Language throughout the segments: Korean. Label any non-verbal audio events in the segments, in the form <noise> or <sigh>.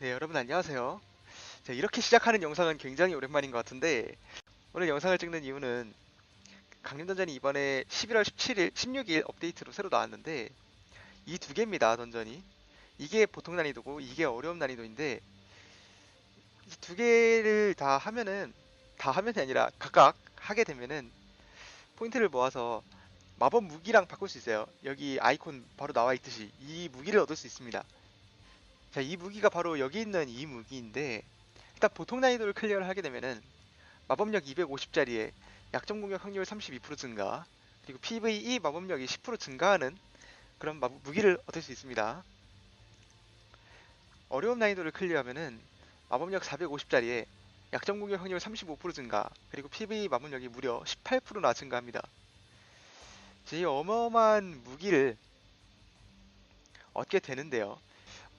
네, 여러분 안녕하세요. 자, 이렇게 시작하는 영상은 굉장히 오랜만인 것 같은데 오늘 영상을 찍는 이유는 강림던전이 이번에 11월 17일, 16일 업데이트로 새로 나왔는데 이 두 개입니다, 던전이. 이게 보통 난이도고 이게 어려움 난이도인데 이 두 개를 다 하면은 다 하면이 아니라 각각 하게 되면은 포인트를 모아서 마법 무기랑 바꿀 수 있어요. 여기 아이콘 바로 나와 있듯이 이 무기를 얻을 수 있습니다. 자, 이 무기가 바로 여기 있는 이 무기인데 일단 보통 난이도를 클리어를 하게 되면은 마법력 250짜리에 약점 공격 확률 32% 증가 그리고 PVE 마법력이 10% 증가하는 그런 무기를 얻을 수 있습니다. 어려움 난이도를 클리어하면은 마법력 450짜리에 약점 공격 확률 35% 증가 그리고 PVE 마법력이 무려 18%나 증가합니다. 이 어마어마한 무기를 얻게 되는데요.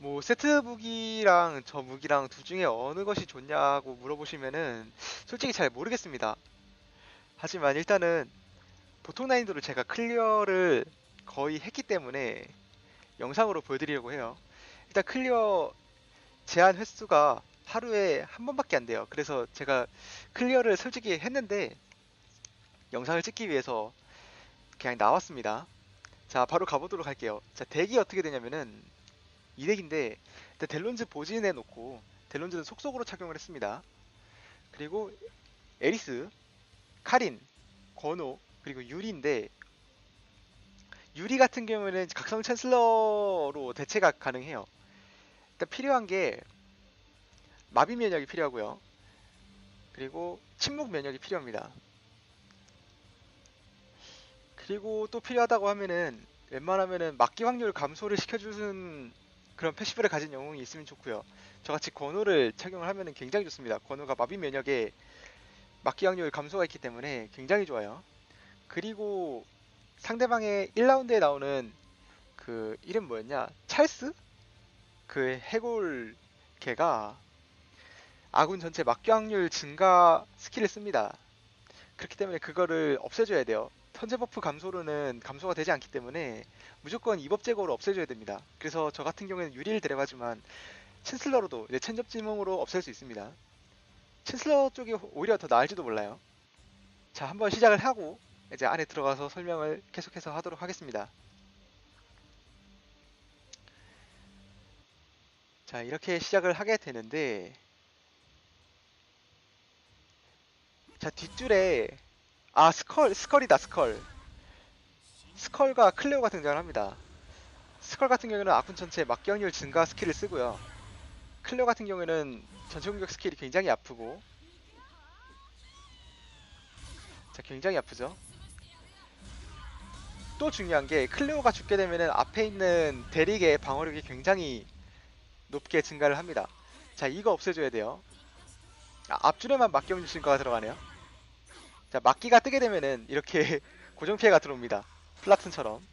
뭐 세트 무기랑 저 무기랑 둘 중에 어느 것이 좋냐고 물어보시면은 솔직히 잘 모르겠습니다. 하지만 일단은 보통 난이도를 제가 클리어를 거의 했기 때문에 영상으로 보여드리려고 해요. 일단 클리어 제한 횟수가 하루에 한 번밖에 안 돼요. 그래서 제가 클리어를 솔직히 했는데 영상을 찍기 위해서 그냥 나왔습니다. 자, 바로 가보도록 할게요. 자, 덱이 어떻게 되냐면은 이 덱인데 델론즈 보진해 놓고 델론즈는 속속으로 착용을 했습니다. 그리고 에리스, 카린, 권호, 그리고 유리인데 유리 같은 경우에는 각성 챈슬러로 대체가 가능해요. 일단 필요한 게 마비 면역이 필요하고요. 그리고 침묵 면역이 필요합니다. 그리고 또 필요하다고 하면은 웬만하면은 막기 확률 감소를 시켜주는 그런 패시브를 가진 영웅이 있으면 좋고요. 저같이 권호를 착용을 하면은 굉장히 좋습니다. 권호가 마비 면역에 막기 확률 감소가 있기 때문에 굉장히 좋아요. 그리고 상대방의 1라운드에 나오는 그 이름 뭐였냐? 찰스? 그 해골 개가 아군 전체 막기 확률 증가 스킬을 씁니다. 그렇기 때문에 그거를 없애줘야 돼요. 턴제 버프 감소로는 감소가 되지 않기 때문에 무조건 이법 제거로 없애줘야 됩니다. 그래서 저 같은 경우에는 유리를 데려가지만 챈슬러로도 이제 천접 지몽으로 없앨 수 있습니다. 챈슬러 쪽이 오히려 더 나을지도 몰라요. 자, 한번 시작을 하고 이제 안에 들어가서 설명을 계속해서 하도록 하겠습니다. 자, 이렇게 시작을 하게 되는데 자, 뒷줄에 아, 스컬, 스컬이다, 스컬. 스컬과 클레오가 등장을 합니다. 스컬 같은 경우에는 아군 전체 막기 확률 증가 스킬을 쓰고요. 클레오 같은 경우에는 전체 공격 스킬이 굉장히 아프고 자, 굉장히 아프죠. 또 중요한 게 클레오가 죽게 되면은 앞에 있는 데릭의 방어력이 굉장히 높게 증가를 합니다. 자, 이거 없애줘야 돼요. 아, 앞줄에만 막기 확률 증가가 들어가네요. 자, 막기가 뜨게 되면은 이렇게 <laughs> 고정 피해가 들어옵니다. 플라튼처럼.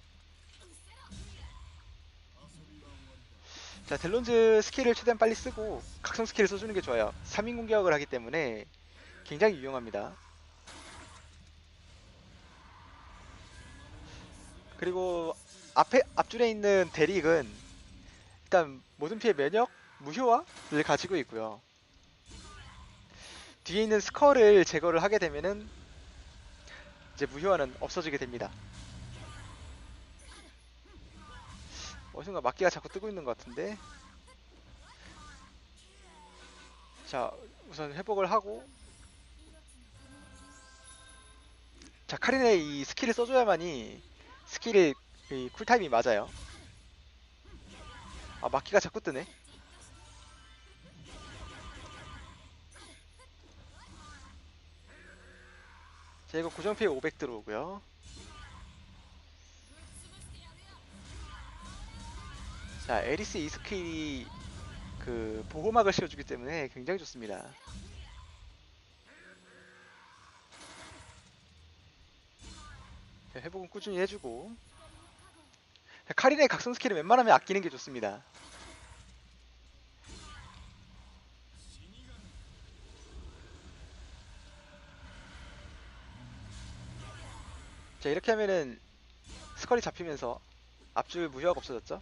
자, 델론즈 스킬을 최대한 빨리 쓰고 각성 스킬을 써주는 게 좋아요. 3인 공격을 하기 때문에 굉장히 유용합니다. 그리고 앞에 앞줄에 있는 데릭은 일단 모든 피해 면역 무효화를 가지고 있고요. 뒤에 있는 스컬을 제거를 하게 되면은 이제 무효화는 없어지게 됩니다. 어디선가 막기가 자꾸 뜨고 있는 것 같은데? 자 우선 회복을 하고. 자 카린의 이 스킬을 써줘야만이 스킬의 이 쿨타임이 맞아요. 아 막기가 자꾸 뜨네 자 이거 고정 피해 500 들어오고요. 자 에리스 이 스킬이 그 보호막을 씌워주기 때문에 굉장히 좋습니다. 자, 회복은 꾸준히 해주고. 자, 카린의 각성 스킬은 웬만하면 아끼는 게 좋습니다 자 이렇게 하면은 스컬이 잡히면서 앞줄 무효화가 없어졌죠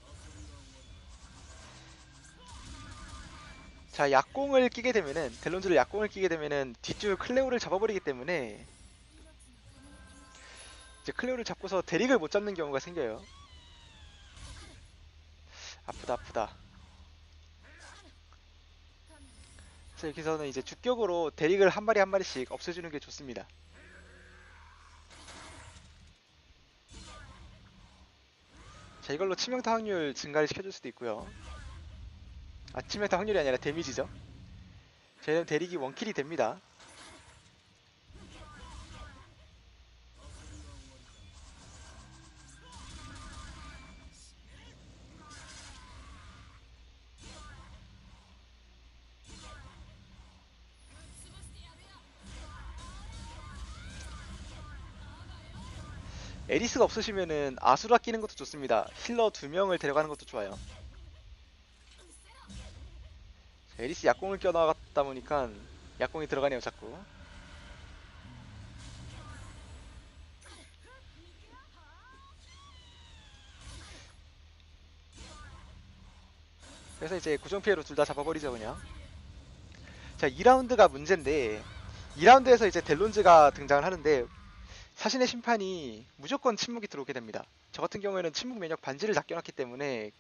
자, 약공을 끼게 되면은 델론즈를 약공을 끼게 되면은 뒷줄 클레오를 잡아버리기 때문에 이제 클레오를 잡고서 데릭을 못 잡는 경우가 생겨요. 아프다 아프다. 그래서 여기서는 이제 주격으로 데릭을 한 마리 한 마리씩 없애주는 게 좋습니다. 자 이걸로 치명타 확률 증가를 시켜줄 수도 있고요. 아 치명타 확률이 아니라 데미지죠. 저희는 대릭이 원킬이 됩니다. 에리스가 없으시면은 아수라 끼는 것도 좋습니다. 힐러 두 명을 데려가는 것도 좋아요. 자, 에리스 약공을 껴나갔다 보니까 약공이 들어가네요, 자꾸. 그래서 이제 구정 피해로 둘 다 잡아버리죠, 그냥. 자, 2라운드가 문제인데 2라운드에서 이제 델론즈가 등장을 하는데 사신의 심판이 무조건 침묵이 들어오게 됩니다. 저 같은 경우에는 침묵 면역 반지를 다 껴놨기 때문에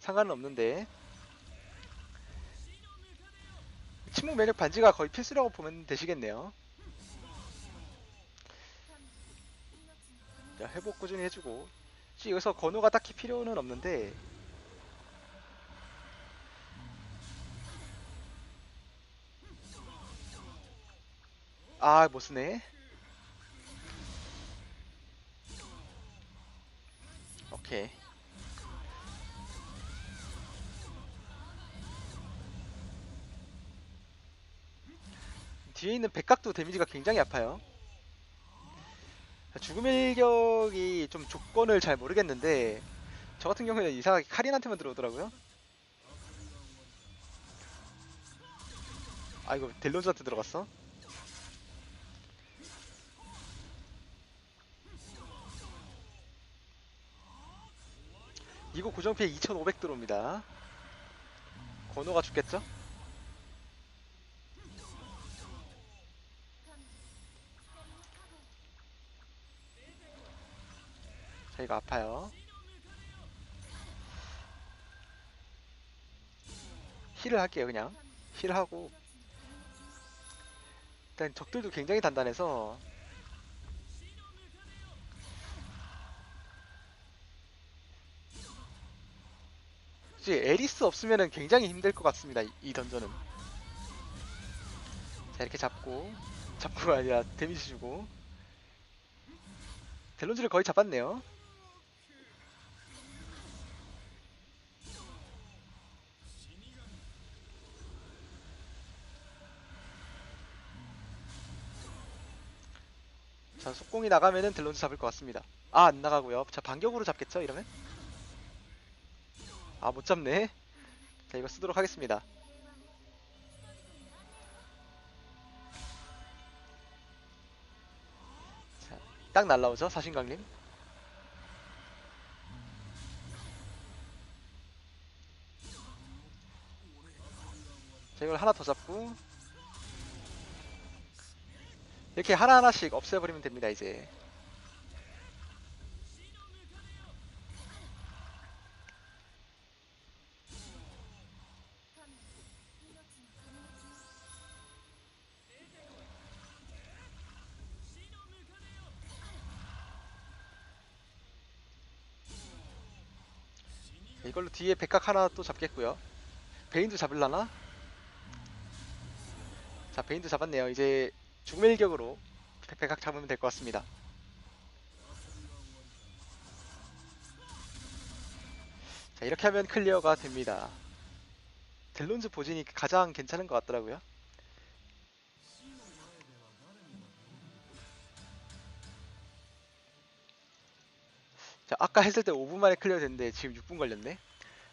상관은 없는데 침묵 면역 반지가 거의 필수라고 보면 되시겠네요. 자, 회복 꾸준히 해주고 여기서 건우가 딱히 필요는 없는데 아 못쓰네 오케이. 뒤에 있는 백각도 데미지가 굉장히 아파요. 죽음의 일격이 좀 조건을 잘 모르겠는데 저 같은 경우에는 이상하게 카린한테만 들어오더라고요. 아 이거 델론즈한테 들어갔어? 이거 고정피해 2500 들어옵니다. 건호가 죽겠죠? 자 이거 아파요. 힐을 할게요 그냥. 힐하고. 일단 적들도 굉장히 단단해서 솔직히 에리스 없으면 굉장히 힘들 것 같습니다 이, 이 던전은. 자 이렇게 잡고 잡고가 아니라 데미지 주고. 델론즈를 거의 잡았네요. 자 속공이 나가면은 델론즈 잡을 것 같습니다. 아 안 나가고요. 자 반격으로 잡겠죠 이러면 아 못 잡네. 자 이거 쓰도록 하겠습니다. 자, 딱 날라오죠 사신강림. 자 이걸 하나 더 잡고. 이렇게 하나하나씩 없애버리면 됩니다 이제 이걸로 뒤에 백각 하나 또 잡겠고요. 베인도 잡을라나? 자 베인도 잡았네요. 이제 죽음의 일격으로 백각 잡으면 될 것 같습니다. 자 이렇게 하면 클리어가 됩니다. 델론즈 보진이 가장 괜찮은 것 같더라고요 아까 했을 때 5분 만에 클리어 됐는데 지금 6분 걸렸네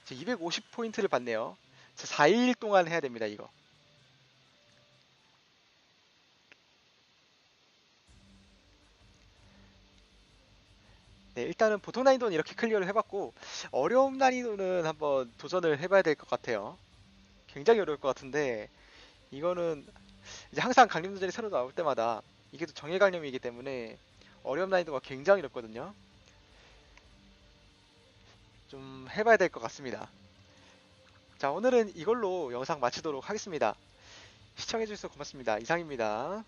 자 250포인트를 받네요 자 4일 동안 해야 됩니다 이거 네, 일단은 보통 난이도는 이렇게 클리어를 해봤고 어려운 난이도는 한번 도전을 해봐야 될 것 같아요. 굉장히 어려울 것 같은데 이거는 이제 항상 강림 도전이 새로 나올 때마다 이게 또 정예 강림이기 때문에 어려움 난이도가 굉장히 높거든요. 좀 해봐야 될 것 같습니다. 자 오늘은 이걸로 영상 마치도록 하겠습니다. 시청해주셔서 고맙습니다. 이상입니다.